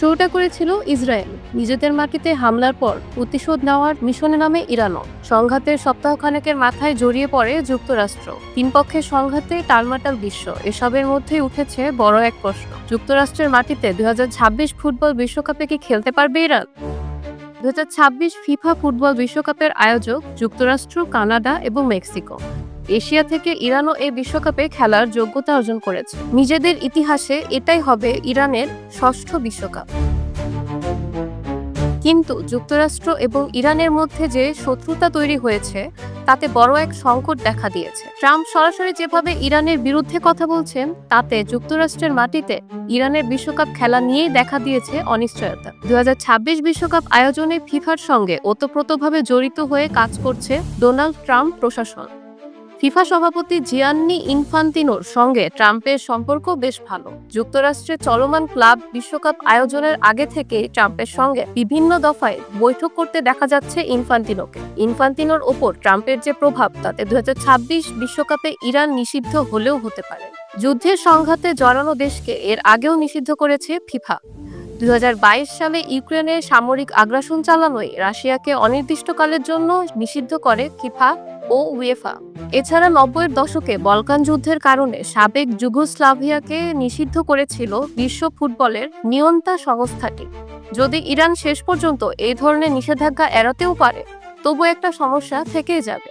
শুরুটা করেছিল ইসরায়েল। নিজেদের মাটিতে হামলার পর প্রতিশোধ নেওয়ার মিশনে নামে ইরানও। সংঘাতের সপ্তাহখানেকের মাথায় জড়িয়ে পড়ে যুক্তরাষ্ট্র। তিন পক্ষের সংঘাতে টালমাটাল বিশ্ব। এসবের মধ্যে উঠেছে বড় এক প্রশ্ন। যুক্তরাষ্ট্রের মাটিতে দুই হাজার ছাব্বিশ ফুটবল বিশ্বকাপে কি খেলতে পারবে ইরান? দুই হাজার ছাব্বিশ ফিফা ফুটবল বিশ্বকাপের আয়োজক যুক্তরাষ্ট্র, কানাডা এবং মেক্সিকো। এশিয়া থেকে ইরানও এই বিশ্বকাপে খেলার যোগ্যতা অর্জন করেছে। নিজেদের ইতিহাসে এটাই হবে ইরানের ষষ্ঠ বিশ্বকাপ। কিন্তু যুক্তরাষ্ট্র এবং ইরানের মধ্যে যে শত্রুতা তৈরি হয়েছে, তাতে বড় এক সংকট দেখা দিয়েছে। ট্রাম্প সরাসরি যেভাবে ইরানের বিরুদ্ধে কথা বলছেন, তাতে যুক্তরাষ্ট্রের মাটিতে ইরানের বিশ্বকাপ খেলা নিয়েই দেখা দিয়েছে অনিশ্চয়তা। দু বিশ্বকাপ আয়োজনে ফিফার সঙ্গে ওতপ্রোতভাবে জড়িত হয়ে কাজ করছে ডোনাল্ড ট্রাম্প প্রশাসন। ফিফা সভাপতি জিয়ান্নি ইনফান্তিনোর সঙ্গে ট্রাম্পের সম্পর্ক বেশ ভালো। যুক্তরাষ্ট্রে চলমান ক্লাব বিশ্বকাপ আয়োজনের আগে থেকে ট্রাম্পের সঙ্গে বিভিন্ন দফায় বৈঠক করতে দেখা যাচ্ছে ইনফান্তিনোকে। ইনফান্তিনোর ওপর ট্রাম্পের যে প্রভাব, তাতে দু বিশ্বকাপে ইরান নিষিদ্ধ হলেও হতে পারে। যুদ্ধের সংঘাতে জড়ানো দেশকে এর আগেও নিষিদ্ধ করেছে ফিফা। দুই হাজার বাইশ সালে ইউক্রেনে সামরিক আগ্রাসন চালানোয় রাশিয়াকে অনির্দিষ্টকালের জন্য নিষিদ্ধ করে ফিফা ও উয়েফা। এছাড়া নব্বইয়ের দশকে বলকান যুদ্ধের কারণে সাবেক যুগোস্লাভিয়াকে নিষিদ্ধ করেছিল বিশ্ব ফুটবলের নিয়ন্তা সংস্থাটি। যদি ইরান শেষ পর্যন্ত এই ধরনের নিষেধাজ্ঞা এড়াতেও পারে, তবু একটা সমস্যা থেকেই যাবে।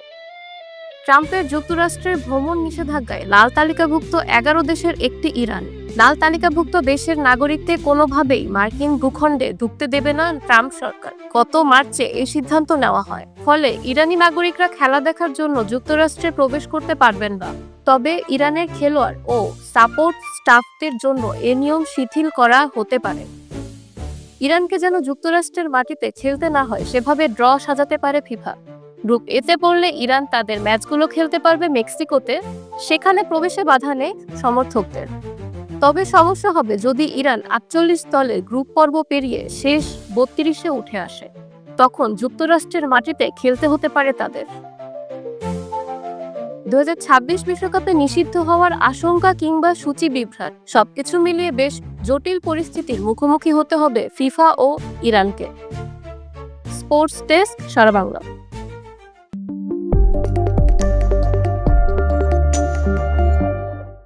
ট্রাম্পের যুক্তরাষ্ট্রের ভ্রমণ নিষেধাজ্ঞায় লাল তালিকাভুক্ত এগারো দেশের একটি ইরান। লাল তালিকাভুক্ত দেশের নাগরিকদের কোনোভাবেই মার্কিন ভূখণ্ডে ঢুকতে দেবে না ট্রাম্প সরকার। গত মার্চে এই সিদ্ধান্ত নেওয়া হয়। ফলে ইরানি নাগরিকরা খেলা দেখার জন্য যুক্তরাষ্ট্রে প্রবেশ করতে পারবেন না। তবে ইরানের খেলোয়াড় ও সাপোর্ট স্টাফদের জন্য এ নিয়ম শিথিল করা হতে পারে। ইরানকে যেন যুক্তরাষ্ট্রের মাটিতে খেলতে না হয়, সেভাবে ড্র সাজাতে পারে ফিফা। গ্রুপ এতে পড়লে ইরান তাদের ম্যাচগুলো খেলতে পারবে মেক্সিকোতে। সেখানে প্রবেশে বাধা নেই সমর্থকদের। তবে সমস্যা হবে যদি ইরান আটচল্লিশ দলে গ্রুপ পর্ব পেরিয়ে শেষ বত্রিশে উঠে আসে, তখন যুক্তরাষ্ট্রের মাটিতে খেলতে হতে পারে তাদের। দু বিশ্বকাপে নিষিদ্ধ হওয়ার আশঙ্কা কিংবা সূচি বিভ্রাট, সবকিছু মিলিয়ে বেশ জটিল পরিস্থিতির মুখোমুখি হতে হবে ফিফা ও ইরানকে। Sports desk Sara Bangla.